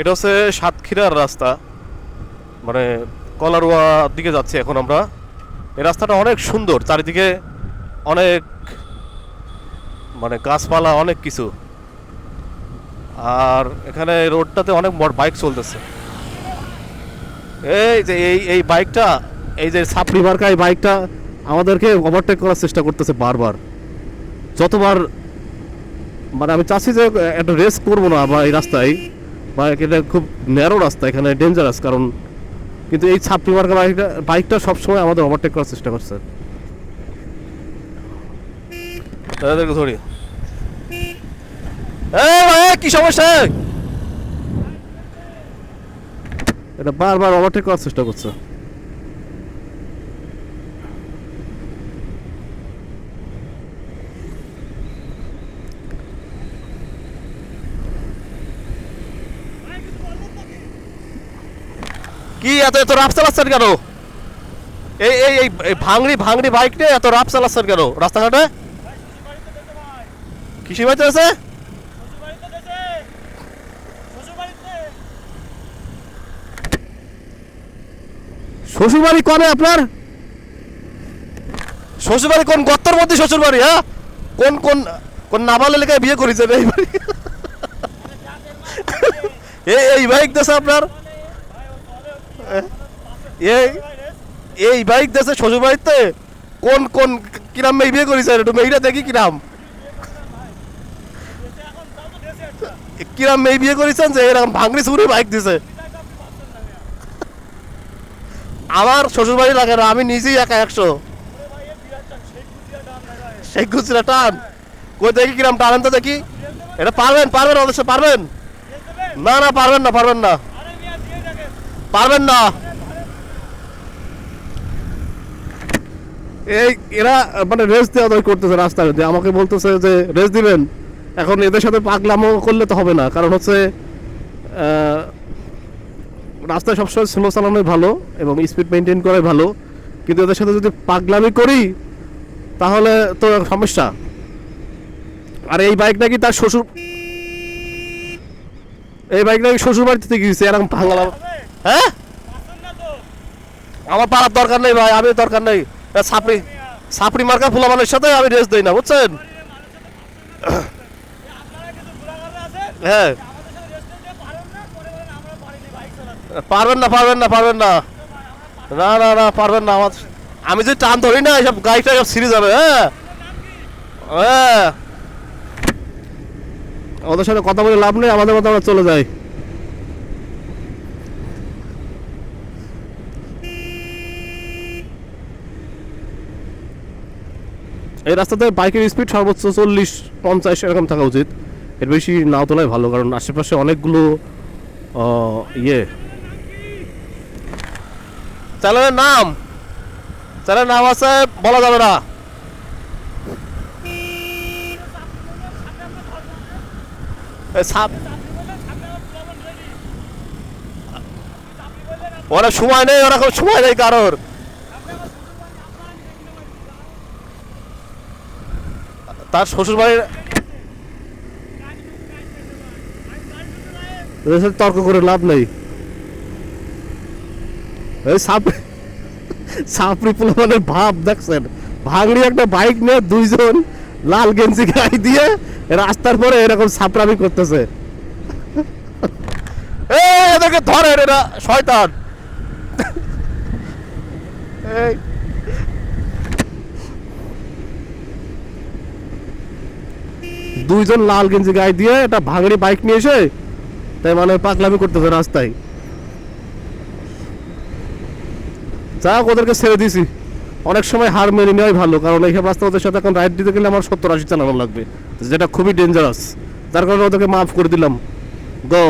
এটা হচ্ছে সাতক্ষীরার রাস্তা। মানে কলারোয়া দিকে যাচ্ছি এখন আমরা। এই রাস্তাটা অনেক সুন্দর, চারিদিকে অনেক মানে গাছপালা, অনেক কিছু। আর এখানে রোডটাতে অনেক বাইক চলতেছে। এই যে এই এই বাইকটা, এই যে সাপড়ি মার্কা এই বাইকটা আমাদেরকে ওভারটেক করার চেষ্টা করতেছে বারবার। যতবার মানে আমি চাচ্ছি যে একটা রেস করব না বা এই রাস্তায় বা এটা খুব ন্যারো রাস্তা এখানে ডেঞ্জারাস কারণ কিন্তু এই ছাপটি মার্কা বাইকটা বাইকটা সবসময় আমাদের ওভারটেক করার চেষ্টা করছে। দাদাদেরকে ধরি কি সমস্যা? এটা বারবার ওভারটেক করার চেষ্টা করছে। কি এত এত রাফ চালাচ্ছেন কেন? এই এই এই ভাঙড়ি ভাঙড়ি বাইক নিয়ে এত রাফ চালাচ্ছেন কেন? রাস্তাঘাটে? কৃষি বাড়িতে আছে? শ্বশুর বাড়ি কবে আপনার? শ্বশুরবাড়ি কোন গত্তর মধ্যে শ্বশুরবাড়ি হ্যাঁ? কোন কোন কোন নাবাল এলাকায় বিয়ে করেছেন এই বাড়ি? এই বাইক দেশে আপনার? এই এই বাইক দেশে শ্বশুর বাড়িতে কোন কোন কিরাম মেয়ে বিয়ে করেছেন একটু মেয়েটা দেখি কিরাম। কিরাম মেয়ে বিয়ে করেছেন যে এরকম ভাঙড়ি বাইক দিছে। আমার শ্বশুর বাড়ি লাগে না, আমি নিজেই একা একশো। সেই গুজরা টান। কই দেখি কিরাম, টানেন তো দেখি। এটা পারবেন পারবেন অবশ্য, পারবেন। না না, পারবেন না পারবেন না। পারবেন না। এই, এরা মানে রেস দেওয়া করতেছে রাস্তায়। যে আমাকে বলতেছে যে, রেস দিবেন। এখন এদের সাথে পাগলামো করলে তো হবে না। কারণ হচ্ছে রাস্তায় সবসময় স্লো চালানোই ভালো এবং স্পিড মেনটেন করাই ভালো। কিন্তু এদের সাথে যদি পাগলামি করি, তাহলে তো সমস্যা। আর এই বাইক নাকি তার শ্বশুর এই বাইক নাকি শ্বশুর বাড়ি থেকে গিয়েছে। এরকম ভাঙলাম হ্যাঁ? আমার পাড়ার দরকার নেই ভাই, আমি দরকার নেই। সাপড়ি সাপড়ি মার্কা ফুলামানের সাথে আমি রেস দিই না, বুঝছেন? হ্যাঁ। পারবেন না পারবেন না পারবেন না। না না না, পারবেন না, আমার আমি যদি টান ধরি না, এসব গাড়িটা সব সিরিজ যাবে হ্যাঁ? হ্যাঁ। ওদের সাথে কথা বলে লাভ নেই, আমাদের মতো আমরা চলে যাই। এই রাস্তাতে বাইকের স্পিড সর্বোচ্চ চল্লিশ, পঞ্চাশ এরকম থাকা উচিত। এর বেশি নাও তোলাই ভালো, কারণ আশেপাশে অনেকগুলো ইয়ে। চ্যানেলের নাম? চ্যানেলের নাম আছে, বলা যাবে না। ওরা সময় নেই ওরকম সময় নেই কারোর। তার শ্বশুর বাড়ির তর্ক করে লাভ নেই। এই সাপ সাপড়ি পোলাপানের ভাব দেখছেন? ভাঙড়ি একটা বাইক নিয়ে দুইজন লাল গেঞ্জি গায়ে দিয়ে রাস্তার পরে এরকম সাপড়ামি করতেছে। এদেরকে ধরে এরা, শয়তান। এই দুইজন লাল গেঞ্জি গায়ে দিয়ে একটা ভাঙড়ি বাইক নিয়ে এসে তাই মানে পাকলামি করতেছে রাস্তায়। যা ওদেরকে ছেড়ে দিছি। অনেক সময় হার মেনে নেওয়াই ভালো, কারণ এই রাস্তা ওদের সাথে এখন রাইড দিতে গেলে আমার সত্তর আশি চালানো লাগবে। যেটা খুবই ডেঞ্জারাস তার কারণে ওদেরকে মাফ করে দিলাম। গো